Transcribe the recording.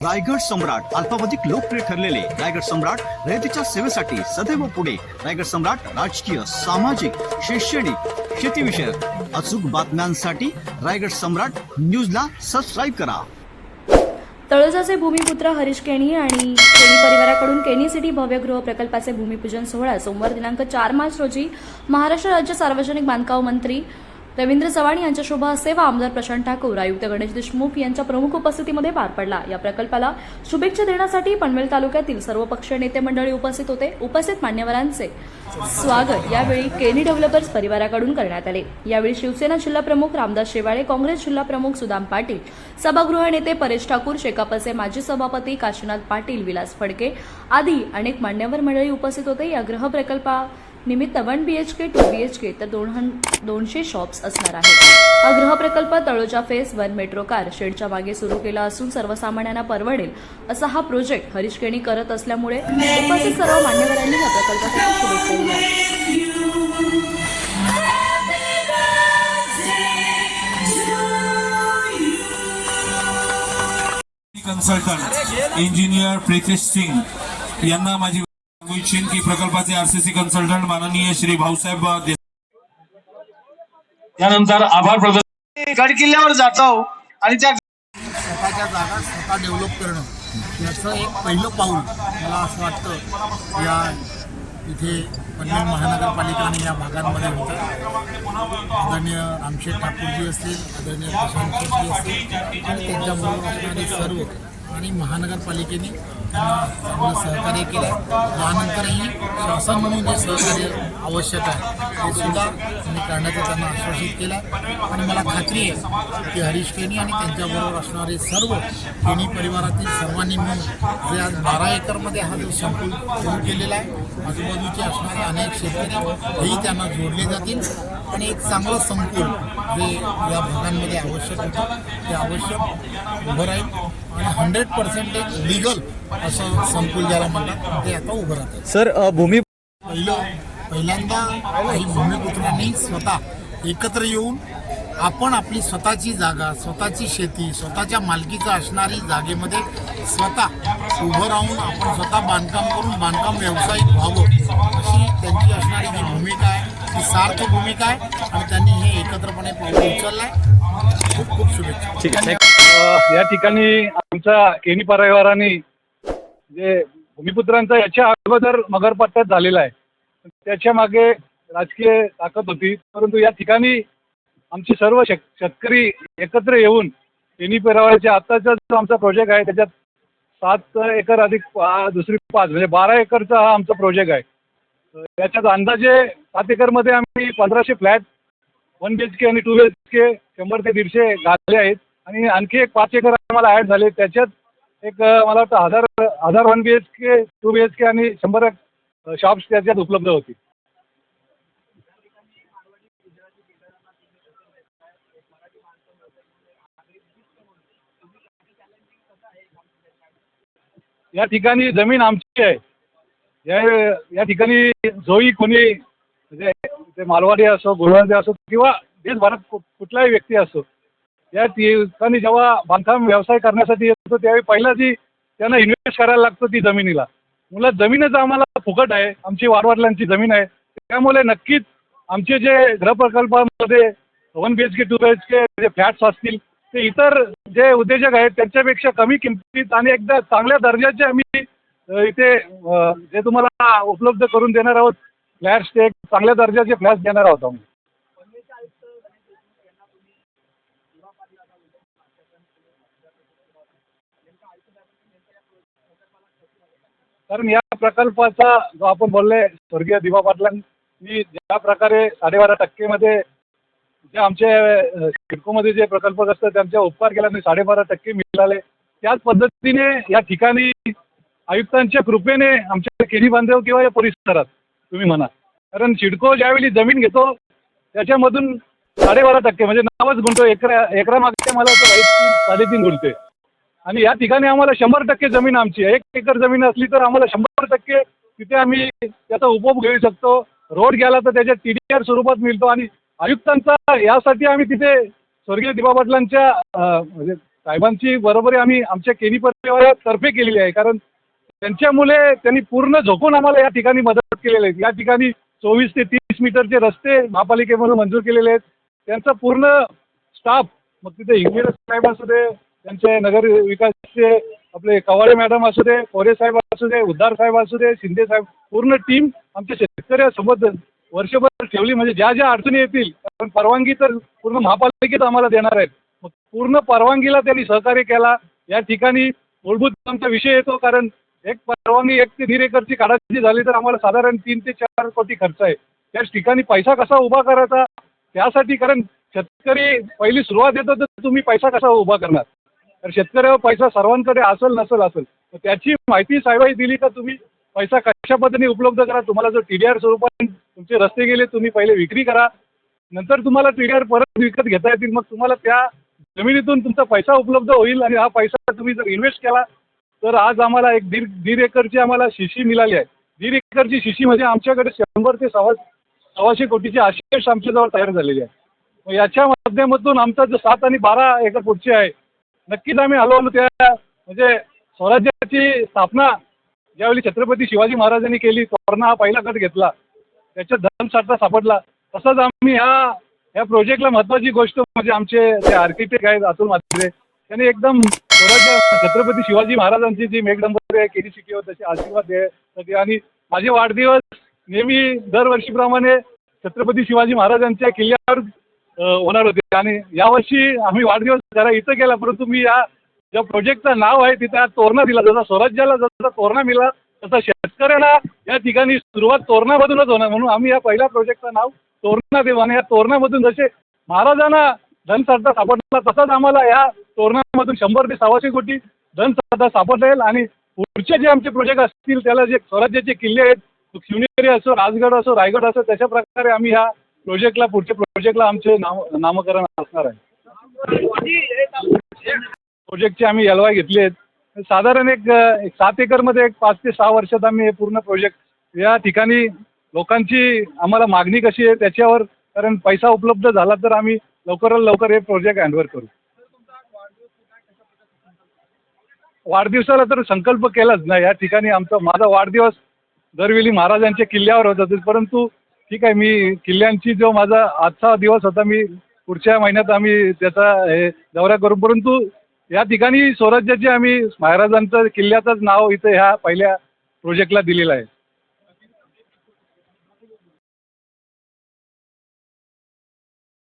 रायगड सम्राट अल्पावधिक लोकप्रिय ठरलेले रायगड सम्राट रयतेच्या सेवेसाठी सदैव पुढे. रायगड सम्राट राजकीय सामाजिक शैक्षणिक शेतीविषयक अचूक बातम्यांसाठी रायगड सम्राट न्यूजला सबस्क्राईब करा. तळोजाचे भूमिपुत्र हरीश केणी आणि केणी परिवाराकडून केणी सिटी भव्य गृह प्रकल्पाचे भूमिपूजन सोहळा सोमवार दिनांक चार मार्च रोजी महाराष्ट्र राज्य सार्वजनिक बांधकाम मंत्री रवींद्र चव्हाण यांच्या शुभ हस्ते व आमदार प्रशांत ठाकूर आयुक्त गणेश देशमुख यांच्या प्रमुख उपस्थितीमध्ये पार पडला. या प्रकल्पाला शुभेच्छा देण्यासाठी पनवेल तालुक्यातील सर्व पक्षीय नेते मंडळी उपस्थित होते. उपस्थित मान्यवरांचे स्वागत यावेळी केनी डेव्हलपर्स परिवाराकडून करण्यात आले. यावेळी शिवसेना जिल्हा प्रमुख रामदास शेवाळे काँग्रेस जिल्हा प्रमुख सुदाम पाटील सभागृह नेते परेश ठाकूर शेकापचे माजी सभापती काशीनाथ पाटील विलास फडके आदी अनेक मान्यवर मंडळी उपस्थित होते. या गृह प्रकल्पा निमित्त one K two B H K तर दोन दोनशे शॉप्स असणार आहेत. हा गृहप्रकल्प Taloja phase one metro car शेडच्या मागे सुरू केला असून सर्वसामान्यांना परवडेल असा हा प्रोजेक्ट हरीश करत असल्यामुळे उपस्थित सर्व मान्यवरांनी या प्रकल्पासाठी शुभेच्छा दिल्या. कन्सल्टंट इंजिनियर प्रितेश सिंग यांना माझी इच्छिन की प्रकल्पाचे आरसीसी कन्सल्टंट माननीय श्री भाऊसाहेब त्यानंतर आभार प्रदर्शन गड किल्ल्यावर जातो आणि त्या स्वतःच्या जागा स्वतः डेव्हलप करणं याचं एक पहिलं पाऊल मला असं वाटतं या इथे पनवेल महानगरपालिका आणि या भागांमध्ये होतं. आदरणीय रामशेठ ठाकूरजी असतील आदरणीय प्रशांत शेट्टी असतील आणि त्यांच्याबरोबर असणारे सर्व आणि महानगरपालिकेने त्यांना सहकार्य केलं आहे. यानंतरही शासन म्हणून जे सहकार्य आवश्यक आहे ते सुद्धा मी करण्याचं त्यांना आश्वासित केलं आहे. आणि मला खात्री आहे की हरीश केनी आणि त्यांच्याबरोबर असणारे सर्व केनी परिवारातील सर्वांनी मिळून जे आज बारा एकरमध्ये हा जो संकुल सुरू केलेला आहे आजूबाजूचे असणारे अनेक शेतकरी हेही त्यांना जोडले जातील. आणि एक चांगलं संकुल जे या भागांमध्ये आवश्यक होतं. ते आवश्यक उभं राहील. आणि हंड्रेड पर्सेंटेज लिगल असं संकुल ज्याला म्हणतात ते आता उभं राहतं. सर भूमी पहिलं पहिल्यांदा काही भूमिपुत्रांनी स्वतः एकत्र येऊन आपण आपली स्वतःची जागा स्वतःची शेती स्वतःच्या मालकीचं असणारी जागेमध्ये स्वतः उभं राहून आपण स्वतः बांधकाम करून बांधकाम व्यावसायिक व्हावं अशी त्यांची असणारी जी भूमिका आहे. ती सार्थ भूमिका आहे. आणि त्यांनी हे एकत्रपणे पाऊल खूप खूप शुभेच्छा. ठीक आहे. अ, या ठिकाणी आमच्या एनी परिवाराने जे भूमिपुत्रांचा याच्या अगोदर मगरपट्ट्यात झालेला आहे त्याच्यामागे राजकीय ताकद होती. परंतु या ठिकाणी आमचे सर्व शेत शेतकरी एकत्र येऊन एनी परिवाराच्या आत्ताचा जो आमचा प्रोजेक्ट आहे त्याच्यात सात एकर अधिक पा- दुसरी पाच म्हणजे बारा एकरचा हा आमचा प्रोजेक्ट आहे. त्याच्यात अंदाजे सात एकरमध्ये आम्ही पंधराशे flat one B H K आणि टू बी एच के शंभर ते दीडशे घातले आहेत. आणि आणखी एक पाच एकर आम्हाला ॲड झाले. त्याच्यात एक मला वाटतं हजार हजार one B H K two B H K आणि शंभर शॉप्स त्याच्यात उपलब्ध होती या ठिकाणी जमीन आमची आहे. या या ठिकाणी जोही कोणी म्हणजे ते मालवाडी असो गुरुवारी असो किंवा देशभरात कु- कुठलाही व्यक्ती असो या ठिकाणी जेव्हा बांधकाम व्यवसाय करण्यासाठी येतो त्यावेळी पहिला जी त्यांना इन्व्हेस्ट करायला लागतो ती जमिनीला. मुलं जमीनच आम्हाला फुकट आहे. आमची वाडवडिलांची जमीन आहे. त्यामुळे नक्कीच आमचे जे गृहप्रकल्पामध्ये one B H K two B H K जे फ्लॅट्स असतील ते इतर जे उद्योजक आहेत त्यांच्यापेक्षा कमी किमतीत आणि एकदा चांगल्या दर्जाचे आम्ही इथे जे तुम्हाला उपलब्ध करून देणार आहोत फ्लॅट्स ते एक चांगल्या दर्जाचे फ्लॅट्स देणार आहोत आम्ही. कारण या प्रकल्पाचा जो आपण बोलले स्वर्गीय दिवा पाटलांनी ज्या प्रकारे साडेबारा टक्केमध्ये जे आमचे सिडकोमध्ये जे प्रकल्प असतात त्यांच्या उपकार केल्याने साडेबारा टक्के मिळाले त्याच पद्धतीने या ठिकाणी आयुक्तांच्या कृपेने आमच्या केनी बांधव किंवा या परिसरात तुम्ही म्हणा कारण सिडको ज्यावेळी जमीन घेतो त्याच्यामधून साडेबारा टक्के म्हणजे नावच गुंतो एकरा एकरामागचे मला साडेतीन गुंते आणि या ठिकाणी आम्हाला शंभर टक्के जमीन आमची आहे. एक एकर जमीन असली तर आम्हाला शंभर टक्के तिथे आम्ही त्याचा उपभोग घेऊ शकतो. रोड गेला तर त्याच्या टी डी आर स्वरूपात मिळतो. आणि आयुक्तांचा यासाठी आम्ही तिथे स्वर्गीय दिबा पाटलांच्या म्हणजे साहेबांची बरोबरी आम्ही आमच्या केनी परिवारातर्फे केलेली आहे. कारण त्यांच्यामुळे त्यांनी पूर्ण झोकून आम्हाला या ठिकाणी मदत केलेली आहे. या ठिकाणी चोवीस ते तीस मीटरचे रस्ते महापालिकेमधून मंजूर केलेले आहेत त्यांचा पूर्ण स्टाफ मग तिथे इंजिनियर साहेब असू दे त्यांचे नगर विकासचे आपले कवाडे मॅडम असू दे कोरे साहेब असू दे उद्धार साहेब असू दे शिंदे साहेब पूर्ण टीम आमच्या शेतकऱ्यासोबत वर्षभर ठेवली. म्हणजे ज्या ज्या अडचणी येतील कारण परवानगी तर पूर्ण महापालिकेत आम्हाला देणार आहेत. मग पूर्ण परवानगीला त्यांनी सहकार्य केला. या ठिकाणी मूलभूत आमचा विषय येतो कारण एक परवानगी एक ते दीड एकरची काढायची झाली तर आम्हाला साधारण तीन ते चार कोटी खर्च आहे. त्याच ठिकाणी पैसा कसा उभा करायचा? त्यासाठी कारण शेतकरी पहिली सुरुवात येतो तर तुम्ही पैसा कसा उभा करणार? तर शेतकऱ्यावर पैसा सर्वांकडे असेल नसेल असेल. तर त्याची माहिती साहेबाई दिली का तुम्ही? पैसा कशा पद्धतीने उपलब्ध करा? तुम्हाला जर टी डी आर स्वरूपात तुमचे रस्ते गेले तुम्ही पहिले विक्री करा. नंतर तुम्हाला टी डी आर परत विकत घेता येतील. मग तुम्हाला त्या जमिनीतून तुमचा पैसा उपलब्ध होईल आणि हा पैसा तुम्ही जर इन्व्हेस्ट केला तर आज आम्हाला एक दीड दीड एकरची आम्हाला शिशी मिळाली आहे. दीड एकरची शिशी म्हणजे आमच्याकडे शंभर ते सव्वा सव्वाशे कोटीची आशेष आमच्याजवळ तयार झालेली आहे. मग याच्या माध्यमातून आमचा जो सात आणि बारा एकर पुढचे आहे नक्कीच आम्ही हळूहळू त्या म्हणजे स्वराज्याची स्थापना ज्यावेळी छत्रपती शिवाजी महाराजांनी केली तोरणा हा पहिला गट घेतला त्याच्यात धर्मसाठा सापडला तसंच आम्ही ह्या ह्या प्रोजेक्टला महत्त्वाची गोष्ट म्हणजे आमचे जे आर्किटेक्ट आहेत अतुल म्हात्रे त्यांनी एकदम स्वराज्य छत्रपती शिवाजी महाराजांची जी मेघडंबर आहे केली शिकवत त्याचे आशीर्वाद आहे. आणि माझे वाढदिवस नेहमी दरवर्षीप्रमाणे छत्रपती शिवाजी महाराजांच्या किल्ल्यावर होणार होते. आणि यावर्षी आम्ही वाढदिवस जरा इथं केला परंतु मी या ज्या प्रोजेक्टचं नाव आहे तिथं तोरणा दिला. जसा स्वराज्याला जसा तोरणा मिळाला तसा शेतकऱ्यांना या ठिकाणी सुरुवात तोरणामधूनच होणार. म्हणून आम्ही या पहिल्या प्रोजेक्टचं नाव तोरणा देऊ. आणि या तोरणामधून जसे महाराजांना धनसाठा सापडला. तसाच आम्हाला या तोरणामधून शंभर ते सव्वाशे कोटी धनसाठा सापडता येईल आणि पुढचे जे आमचे प्रोजेक्ट असतील त्याला जे स्वराज्याचे किल्ले आहेत शिवनेरी असो राजगड असो रायगड असो तशा प्रकारे आम्ही ह्या प्रोजेक्टला पुढच्या प्रोजेक्टला आमचे नाम नामकरण असणार आहे. प्रोजेक्टचे आम्ही एलवाय घेतले आहेत. साधारण एक एक सात एकरमध्ये एक पाच ते सहा वर्षात आम्ही हे पूर्ण प्रोजेक्ट या ठिकाणी लोकांची आम्हाला मागणी कशी आहे त्याच्यावर कारण पैसा उपलब्ध झाला तर आम्ही लवकरात लवकर हे प्रोजेक्ट हँडवर करू. वाढदिवसाला तर संकल्प केलाच ना या ठिकाणी आमचा माझा वाढदिवस दरवेळी महाराजांच्या किल्ल्यावर होत होते. परंतु ठीक आहे मी किल्ल्यांची जो माझा आजचा दिवस होता मी पुढच्या महिन्यात आम्ही त्याचा हे दौरा करू. परंतु या ठिकाणी स्वराज्याचे आम्ही महाराजांचं किल्ल्याचंच नाव इथं ह्या पहिल्या प्रोजेक्टला दिलेलं आहे.